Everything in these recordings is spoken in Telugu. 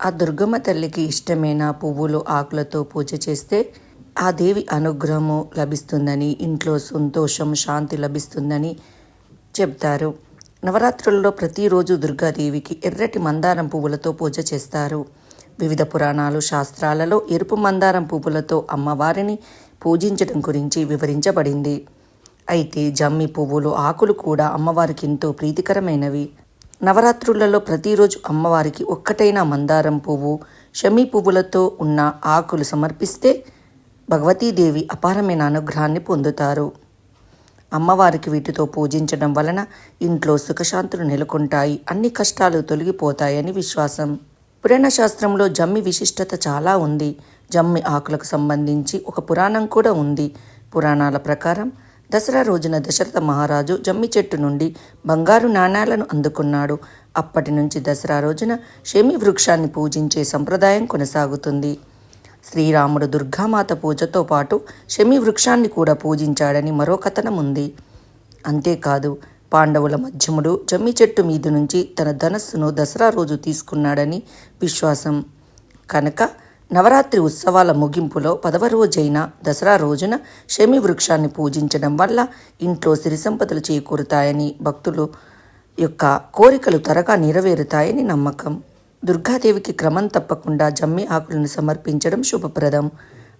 ఆ దుర్గమ్మ తల్లికి ఇష్టమైన పువ్వులు ఆకులతో పూజ చేస్తే ఆ దేవి అనుగ్రహము లభిస్తుందని ఇంట్లో సంతోషం శాంతి లభిస్తుందని చెప్తారు. నవరాత్రుల్లో ప్రతిరోజు దుర్గాదేవికి ఎర్రటి మందారం పువ్వులతో పూజ చేస్తారు. వివిధ పురాణాలు శాస్త్రాలలో ఎరుపు మందారం పువ్వులతో అమ్మవారిని పూజించడం గురించి వివరించబడింది. అయితే జమ్మి పువ్వులు ఆకులు కూడా అమ్మవారికి ఎంతో ప్రీతికరమైనవి. నవరాత్రులలో ప్రతిరోజు అమ్మవారికి ఒక్కటైన మందారం పువ్వు షమి పువ్వులతో ఉన్న ఆకులు సమర్పిస్తే భగవతీదేవి అపారమైన అనుగ్రహాన్ని పొందుతారు. అమ్మవారికి వీటితో పూజించడం వలన ఇంట్లో సుఖశాంతులు నెలకొంటాయి అన్ని కష్టాలు తొలగిపోతాయని విశ్వాసం. పురాణ శాస్త్రంలో జమ్మి విశిష్టత చాలా ఉంది. జమ్మి ఆకులకు సంబంధించి ఒక పురాణం కూడా ఉంది. పురాణాల ప్రకారం దసరా రోజున దశరథ మహారాజు జమ్మి చెట్టు నుండి బంగారు నాణాలను అందుకున్నాడు. అప్పటి నుంచి దసరా రోజున షమి వృక్షాన్ని పూజించే సంప్రదాయం కొనసాగుతుంది. శ్రీరాముడు దుర్గామాత పూజతో పాటు షమి వృక్షాన్ని కూడా పూజించాడని మరో కథనం ఉంది. అంతేకాదు పాండవుల మధ్యముడు జమ్మి చెట్టు మీద నుంచి తన ధనస్సును దసరా రోజు తీసుకున్నాడని విశ్వాసం. కనుక నవరాత్రి ఉత్సవాల ముగింపులో పదవ రోజైన దసరా రోజున శమి వృక్షాన్ని పూజించడం వల్ల ఇంట్లో సిరి సంపదలు చేకూరుతాయని భక్తులు యొక్క కోరికలు త్వరగా నెరవేరుతాయని నమ్మకం. దుర్గాదేవికి క్రమం తప్పకుండా జమ్మి ఆకులను సమర్పించడం శుభప్రదం.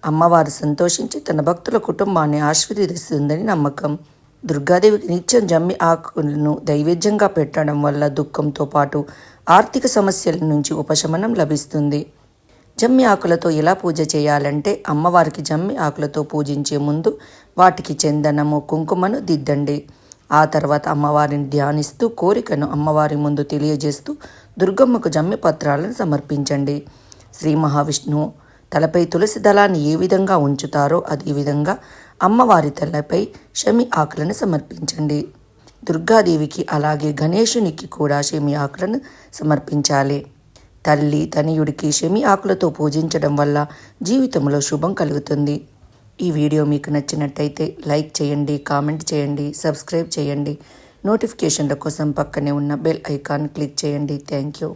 అమ్మవారు సంతోషించి తన భక్తుల కుటుంబాన్ని ఆశీర్వదిస్తుందని నమ్మకం. దుర్గాదేవికి నిత్యం జమ్మి ఆకులను దైవేద్యంగా పెట్టడం వల్ల దుఃఖంతో పాటు ఆర్థిక సమస్యల నుంచి ఉపశమనం లభిస్తుంది. జమ్మి ఆకులతో ఎలా పూజ చేయాలంటే అమ్మవారికి జమ్మి ఆకులతో పూజించే ముందు వాటికి చందనము కుంకుమను దిద్దండి. ఆ తర్వాత అమ్మవారిని ధ్యానిస్తూ కోరికను అమ్మవారి ముందు తెలియజేస్తూ దుర్గమ్మకు జమ్మి పత్రాలను సమర్పించండి. శ్రీ మహావిష్ణువు తలపై తులసి దళాన్ని ఏ విధంగా ఉంచుతారో అదే విధంగా అమ్మవారి తలపై షమి ఆకులను సమర్పించండి. దుర్గాదేవికి అలాగే గణేశునికి కూడా షమి ఆకులను సమర్పించాలి. తల్లి తనయుడికి షమి ఆకులతో పూజించడం వల్ల జీవితంలో శుభం కలుగుతుంది. ఈ వీడియో మీకు నచ్చినట్టయితే లైక్ చేయండి కామెంట్ చేయండి సబ్స్క్రైబ్ చేయండి. నోటిఫికేషన్ల కోసం పక్కనే ఉన్న బెల్ ఐకాన్ క్లిక్ చేయండి. Thank you.